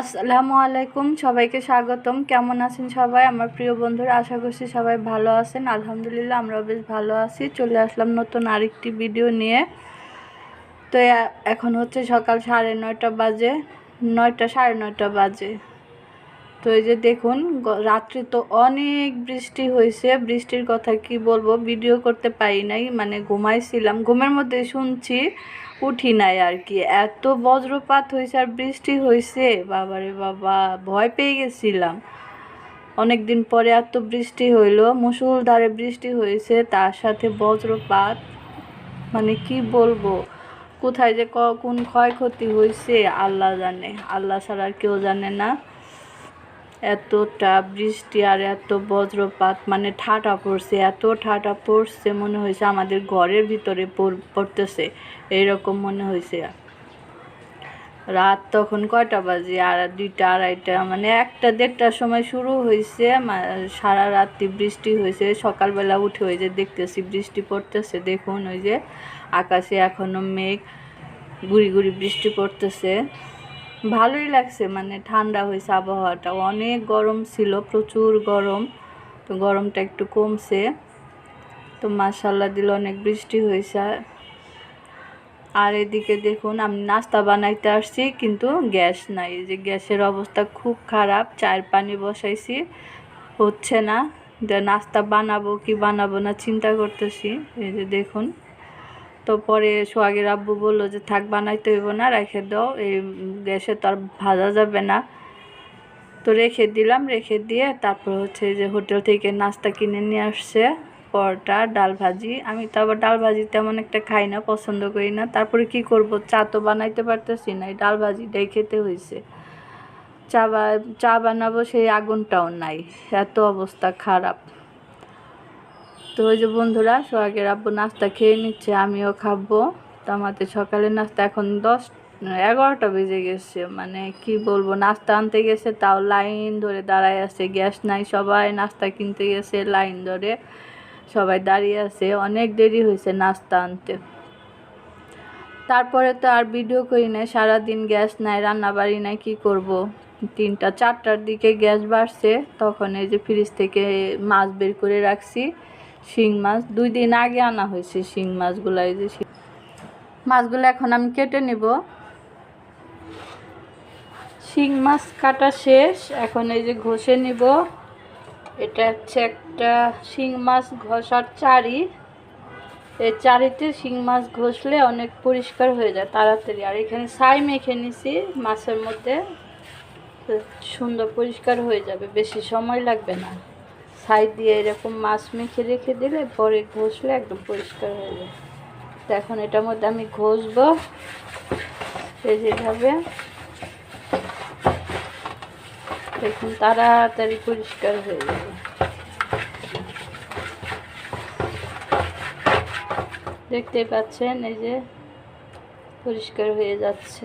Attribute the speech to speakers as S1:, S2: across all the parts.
S1: আসসালামু আলাইকুম, সবাইকে স্বাগতম। কেমন আছেন সবাই? আমার প্রিয় বন্ধুরা, আশা করছি সবাই ভালো আছেন। আলহামদুলিল্লাহ, আমরাও বেশ ভালো আছি। চলে আসলাম নতুন আরেকটি ভিডিও নিয়ে। তো এখন হচ্ছে সকাল সাড়ে নয়টা বাজে। নয়টা, সাড়ে নয়টা বাজে। তো এই যে দেখুন রাত্রে তো অনেক বৃষ্টি হয়েছে বৃষ্টির কথা কি বলব? ভিডিও করতে পারি নাই মানে ঘুমাইছিলাম। ঘুমের মধ্যে শুনছি উঠি নাই আর কি। এত বজ্রপাত হয়েছে আর বৃষ্টি হয়েছে। বাবারে বাবা, ভয় পেয়ে গেছিলাম। অনেক দিন পরে এত বৃষ্টি হইল মুসুলধারে বৃষ্টি হয়েছে, তার সাথে বজ্রপাত। মানে কি বলব, কোথায় যে কোন ক্ষয়ক্ষতি হয়েছে আল্লাহ জানে। আল্লাহ ছাড়া আর কেউ জানে না। এতটা বৃষ্টি আর এত বজ্রপাত মানে ঠাটা পড়ছে, এত ঠাটা পড়ছে মনে হয়েছে আমাদের ঘরের ভিতরে পড়- পড়তেছে এইরকম মনে হয়েছে। রাত তখন কয়টা বাজে? আর দুইটা, আড়াইটা মানে একটা দেড়টার সময় শুরু হয়েছে সারা রাত্রি বৃষ্টি হয়েছে, সকালবেলা উঠে ওই যে দেখতেছি বৃষ্টি পড়তেছে, দেখুন ওই যে আকাশে এখনও মেঘ, গুড়ি গুড়ি বৃষ্টি পড়তেছে। ভালোই লাগছে মানে ঠান্ডা হয়েছে আবহাওয়াটা। অনেক গরম ছিল, প্রচুর গরম, তো গরমটা একটু কমছে। তো মাসাল্লাহ দিল অনেক বৃষ্টি হয়েছে। আর এদিকে দেখুন, আমি নাস্তা বানাইতে আসছি, কিন্তু গ্যাস নাই। যে গ্যাসের অবস্থা খুব খারাপ, চায়ের পানি বসাইছি, হচ্ছে না। যে নাস্তা বানাবো কি বানাবো না চিন্তা করতেছি। এই যে দেখুন। তো পরে সোহাগের আব্বু বলল যে, থাক বানাইতে হইব না, রেখে দাও, এই গ্যাসে তো আর ভাজা যাবে না। তো রেখে দিলাম, রেখে দিয়ে তারপর হচ্ছে যে হোটেল থেকে নাস্তা কিনে নিয়ে আসছে, পরোটা, ডাল ভাজি। আমি তো আবার ডাল ভাজি তেমন একটা খাই না, পছন্দ করি না। তারপরে কি করব? চা তো বানাইতে পারতেছি না, এই ডাল ভাজিটাই খেতে হয়েছে চা বা, চা বানাবো সেই আগুনটাও নাই, এত অবস্থা খারাপ। তো ওই যে বন্ধুরা, সোহাগের আব্বু নাস্তা খেয়ে নিচ্ছে, আমিও খাব। তো আমাদের সকালের নাস্তা এখন দশ, এগারোটা বেজে গেছে। মানে কি বলব, নাস্তা আনতে গেছে, তাও লাইন ধরে দাঁড়ায় আছে, গ্যাস নাই, সবাই নাস্তা কিনতে গেছে লাইন ধরে। সবাই দাঁড়িয়ে আছে, অনেক দেরি হয়েছে নাস্তা আনতে। তারপরে তো আর ভিডিও করি নাই, সারাদিন গ্যাস নাই রান্না বাড়ি নাই, কি করব? তিনটা, চারটার দিকে গ্যাস বাড়ছে, তখন এই যে ফ্রিজ থেকে মাছ বের করে রাখছি। শিং মাছ। দুই দিন আগে আনা হয়েছে শিং মাছগুলো, এই যে মাছগুলো এখন আমি কেটে নেব। শিং মাছ কাটা শেষ। এখন এই যে ঘষে নিব। এটা হচ্ছে একটা শিং মাছ ঘষার চারি। এই চারিতে শিং মাছ ঘষলে অনেক পরিষ্কার হয়ে যায় তাড়াতাড়ি। আর এখানে ছাই মেখে নিছি মাছের মধ্যে। সুন্দর পরিষ্কার হয়ে যাবে, বেশি সময় লাগবে না। ছাই দিয়ে এরকম মাছ মেখে রেখে দিলে পরে ঘষলে একদম পরিষ্কার হয়ে যায়। তো এখন এটার মধ্যে আমি ঘষবো যেভাবে। দেখুন, তাড়াতাড়ি পরিষ্কার হয়ে যাবে। দেখতে পাচ্ছেন, এই যে পরিষ্কার হয়ে যাচ্ছে।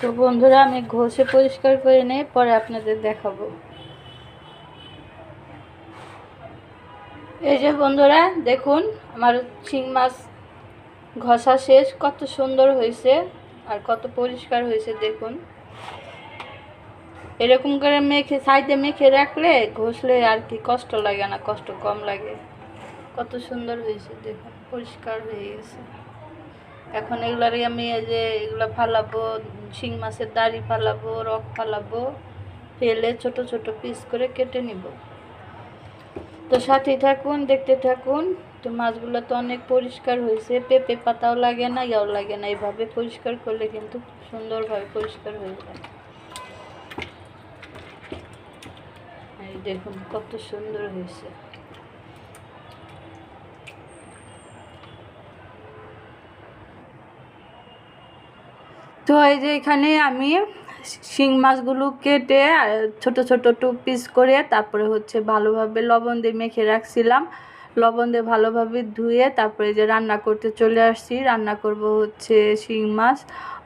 S1: তো বন্ধুরা, আমি ঘষে পরিষ্কার করে নিয়ে পরে আপনাদের দেখাবো। এই যে বন্ধুরা, দেখুন, আমার শিং মাছ ঘষা শেষ। কত সুন্দর হয়েছে আর কত পরিষ্কার হয়েছে, দেখুন। এরকম করে মেখে, সাইডে মেখে রাখলে ঘষলে আর কি কষ্ট লাগে না, কষ্ট কম লাগে। কত সুন্দর হয়েছে, দেখুন, পরিষ্কার হয়ে গেছে। এখন এগুলারই আমি এই যে এগুলো ফালাবো, শিং মাছের দাড়ি ফালাবো, রক ফালাবো, ফেলে ছোট ছোট পিস করে কেটে নিব। তো সাথে থাকুন, দেখতে থাকুন, তো মাছগুলো তো অনেক পরিষ্কার হয়েছে, পেঁপে পাতাও লাগে না, ইয়াও লাগে না এইভাবে পরিষ্কার করলে কিন্তু সুন্দরভাবে পরিষ্কার হয়ে যায়। দেখুন, কত সুন্দর হয়েছে। তো এই যে এখানে আমি শিং মাছগুলো কেটে ছোট ছোট টু পিস করে তারপরে হচ্ছে ভালোভাবে লবণ দিয়ে মেখে রাখছিলাম। লবণ দিয়ে ভালোভাবে ধুয়ে তারপরে যে রান্না করতে চলে আসছি। রান্না করব হচ্ছে শিং মাছ।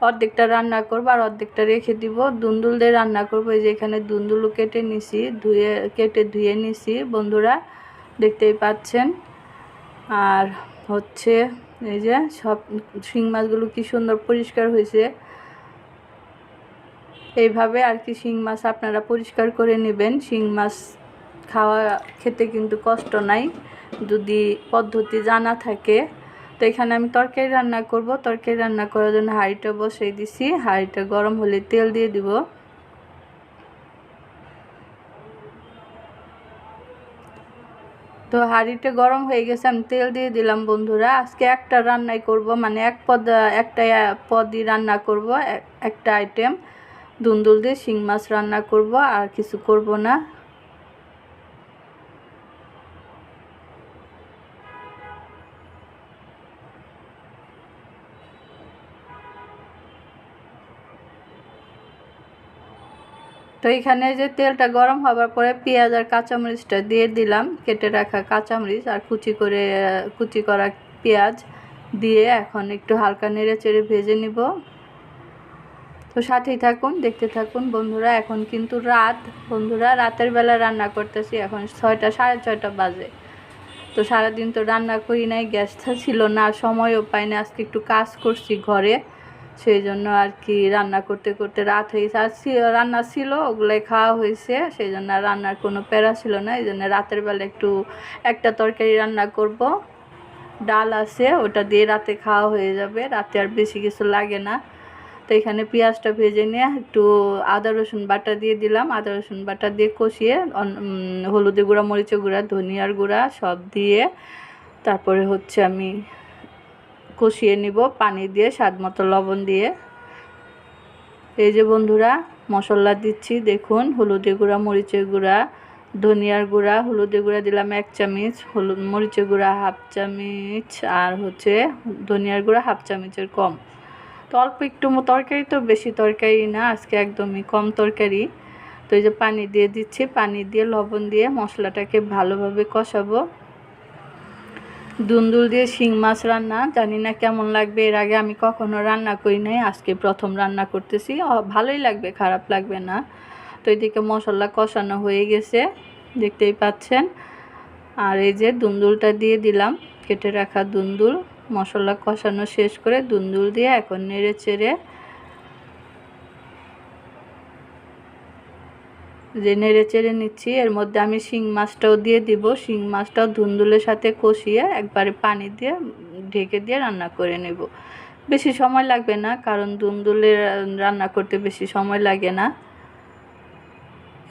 S1: অর্ধেকটা রান্না করব আর অর্ধেকটা রেখে দিব। দুন্দুল দিয়ে রান্না করব। এই যে এখানে দুন্দুলও কেটে নিছি, ধুয়ে, কেটে ধুয়ে নিছি। বন্ধুরা, দেখতেই পাচ্ছেন। আর হচ্ছে এই যে সব শিং মাছগুলো কি সুন্দর পরিষ্কার হয়েছে। এইভাবে আর কি শিং মাছ আপনারা পরিষ্কার করে নেবেন। শিং মাছ খাওয়া খেতে কিন্তু কষ্ট নাই, যদি পদ্ধতি জানা থাকে। তো এখানে আমি তরকারি রান্না করব। তরকারি রান্না করার জন্য হাঁড়িটা বসিয়ে দিছি। হাঁড়িটা গরম হলে তেল দিয়ে দিব। তো হাঁড়িটা গরম হয়ে গেছে, আমি তেল দিয়ে দিলাম বন্ধুরা। আজকে একটা রান্নাই করব মানে এক পদ একটা পদই রান্না করব একটা আইটেম দুন্দুল দিয়ে শিং মাছ রান্না করব, আর কিছু করব না। তো এখানে যে তেলটা গরম হবার পরে পেঁয়াজ আর কাঁচামরিচটা দিয়ে দিলাম, কেটে রাখা কাঁচামরিচ আর কুচি করে, কুচি করা পেঁয়াজ দিয়ে এখন একটু হালকা নেড়ে চেড়ে ভেজে নিব। তো সাথেই থাকুন, দেখতে থাকুন বন্ধুরা। এখন কিন্তু রাত। বন্ধুরা, রাতের বেলা রান্না করতেছি। এখন ছয়টা, সাড়ে ছয়টা বাজে। তো সারাদিন তো রান্না করি নাই, গ্যাসটা ছিল না সময়ও পাই না। আজকে একটু কাজ করছি ঘরে। সেই জন্য আর কি রান্না করতে করতে রাত হয়েছে আর রান্না ছিল, ওগুলোই খাওয়া হয়েছে। সেই জন্য রান্নার কোনো প্যারা ছিল না। এই জন্য রাতের বেলা একটু একটা তরকারি রান্না করব। ডাল আছে, ওটা দিয়ে রাতে খাওয়া হয়ে যাবে। রাতে আর বেশি কিছু লাগে না। তো এখানে পেঁয়াজটা ভেজে নিয়ে একটু আদা, রসুন বাটা দিয়ে দিলাম। আদা, রসুন বাটা দিয়ে কষিয়ে হলুদে গুঁড়া, মরিচের গুঁড়া, ধনিয়ার গুঁড়া সব দিয়ে তারপরে হচ্ছে আমি কষিয়ে নিব পানি দিয়ে স্বাদ মতো লবণ দিয়ে। এই যে বন্ধুরা, মশলা দিচ্ছি, দেখুন, হলুদে গুঁড়া, মরিচের গুঁড়া, ধনিয়ার গুঁড়া, হলুদে গুঁড়া দিলাম এক চামচ, হলুদ, মরিচের গুঁড়া হাফ চামচ, আর হচ্ছে ধনিয়ার গুঁড়া হাফ চামচের কম। তো অল্প একটু তরকারি তো বেশি তরকারি না, আজকে একদমই কম তরকারি। তো এই যে পানি দিয়ে দিচ্ছি, পানি দিয়ে লবণ দিয়ে মশলাটাকে ভালোভাবে কষাবো। দুন্দুল দিয়ে শিং মাছ রান্না, জানি না কেমন লাগবে, এর আগে আমি কখনো রান্না করি নাই, আজকে প্রথম রান্না করতেছি। ভালোই লাগবে, খারাপ লাগবে না। তো এদিকে মশলা কষানো হয়ে গেছে, দেখতেই পাচ্ছেন। আর এই যে দুন্দুলটা দিয়ে দিলাম, কেটে রাখা দুন্দুল। মশলা কষানো শেষ করে দুন্দুল দিয়ে এখন নেড়ে চেড়ে যে নেড়ে চেড়ে নিচ্ছি, এর মধ্যে আমি শিং মাছটাও দিয়ে দিব। শিং মাছটাও ধুন্দুলের সাথে কষিয়ে একবারে পানি দিয়ে ঢেকে দিয়ে রান্না করে নেব। বেশি সময় লাগবে না, কারণ দুন্দুলের রান্না করতে বেশি সময় লাগে না।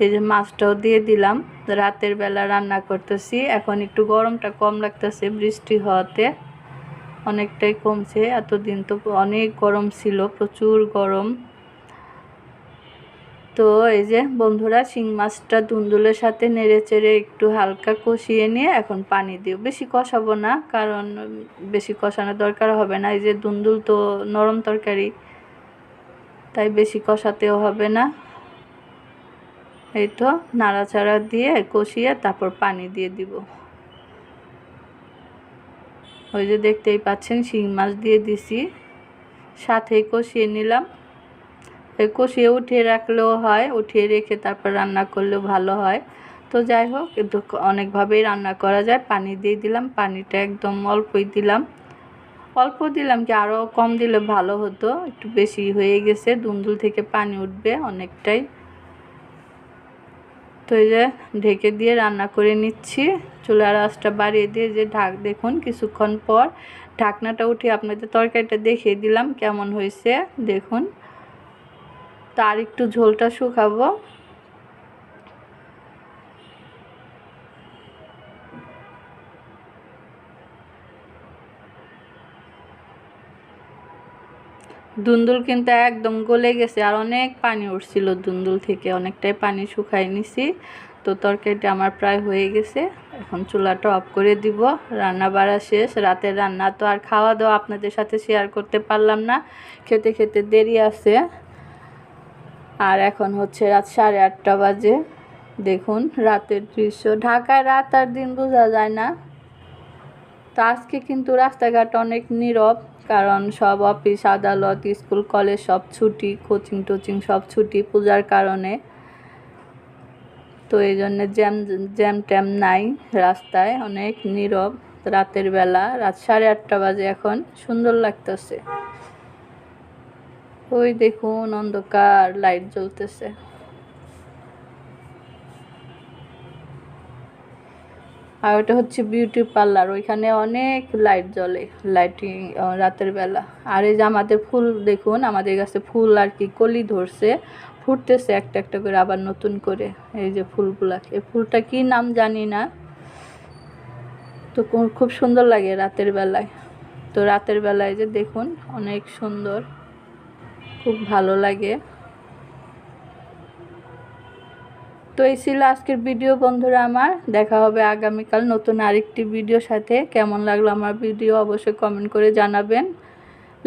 S1: এই যে মাছটাও দিয়ে দিলাম, রাতের বেলা রান্না করতেছি। এখন একটু গরমটা কম লাগতেছে বৃষ্টি হওয়াতে। অনেকটাই কমছে। এতদিন তো অনেক গরম ছিল, প্রচুর গরম। তো এই যে বন্ধুরা, শিং মাছটা দুন্দুলের সাথে নেড়ে চেড়ে একটু হালকা কষিয়ে নিয়ে এখন পানি দিও। বেশি কষাবো না, কারণ বেশি কষানোর দরকার হবে না। এই যে দুন্দুল তো নরম তরকারি, তাই বেশি কষাতেও হবে না। এই তো নাড়াচাড়া দিয়ে কষিয়ে তারপর পানি দিয়ে দিব। ওই যে দেখতেই পাচ্ছেন, শিং মাছ দিয়ে দিছি। সাথে কষিয়ে নিলাম। এই কষিয়ে উঠিয়ে রাখলেও হয়, উঠিয়ে রেখে তারপর রান্না করলেও ভালো হয়। তো যাই হোক অনেকভাবেই রান্না করা যায়। পানি দিয়ে দিলাম, পানিটা একদম অল্পই দিলাম। অল্প দিলাম কি আরও কম দিলে ভালো হতো, একটু বেশি হয়ে গেছে দুন্দুল থেকে পানি উঠবে অনেকটাই। তো এই যে ঢেকে দিয়ে রান্না করে নিচ্ছি। চুলার আঁচটা বাড়িয়ে দিয়ে যে ঢাক দেখুন, কিছুক্ষণ পর ঢাকনাটা উঠে আপনাদের তরকারিটা দেখিয়ে দিলাম কেমন হয়েছে। দেখুন, তার একটু ঝোলটা শুকাবো। দুন্দুল কিন্তু একদম গলে গেছে আর অনেক পানি উঠছিল দুন্দুল থেকে। অনেকটাই পানি শুকাই নিছি। তো তরকারিটা আমার প্রায় হয়ে গেছে। এখন চুলাটা অফ করে দিব। রান্না বাড়া শেষ। রাতের রান্না তো আর খাওয়া দাওয়া আপনাদের সাথে শেয়ার করতে পারলাম না। খেতে খেতে দেরি আছে। আর এখন হচ্ছে রাত সাড়ে আটটা বাজে। দেখুন, রাতের দৃশ্য। ঢাকায় রাত আর দিন বোঝা যায় না। তো আজকে কিন্তু রাস্তাঘাট অনেক নীরব। কারণ সব অফিস, আদালত, স্কুল, কলেজ সব ছুটি, কোচিং, টোচিং সব ছুটি পূজার কারণে। তো এই জন্য জ্যাম জ্যাম ট্যাম নাই রাস্তায়, অনেক নীরব। রাতের বেলা, রাত সাড়ে আটটা বাজে এখন, সুন্দর লাগতেছে। ওই দেখুন অন্ধকার, লাইট জ্বলতেছে। আর ওটা হচ্ছে বিউটি পার্লার ওইখানে অনেক লাইট জ্বলে লাইটিং রাতের বেলা। আর এই যে আমাদের ফুল, দেখুন, আমাদের কাছে ফুল আর কি কলি ধরছে, ফুটতেছে একটা একটা করে আবার নতুন করে এই যে ফুলগুলা। এই ফুলটা কি নাম জানি না। তো খুব সুন্দর লাগে রাতের বেলায়। তো রাতের বেলায় যে দেখুন, অনেক সুন্দর, খুব ভালো লাগে। তো এই ছিল আজকের ভিডিও, বন্ধুরা আমার। দেখা হবে আগামীকাল নতুন আরেকটি ভিডিওর সাথে। কেমন লাগল আমার ভিডিও অবশ্যই কমেন্ট করে জানাবেন।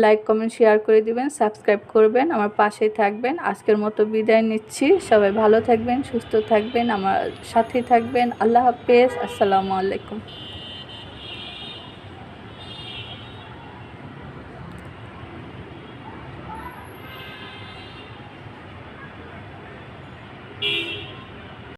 S1: লাইক কমেন্ট শেয়ার করে দিবেন সাবস্ক্রাইব করবেন, আমার পাশেই থাকবেন। আজকের মতো বিদায় নিচ্ছি। সবাই ভালো থাকবেন, সুস্থ থাকবেন, আমার সাথেই থাকবেন। আল্লাহ হাফেজ, আসসালামু আলাইকুম।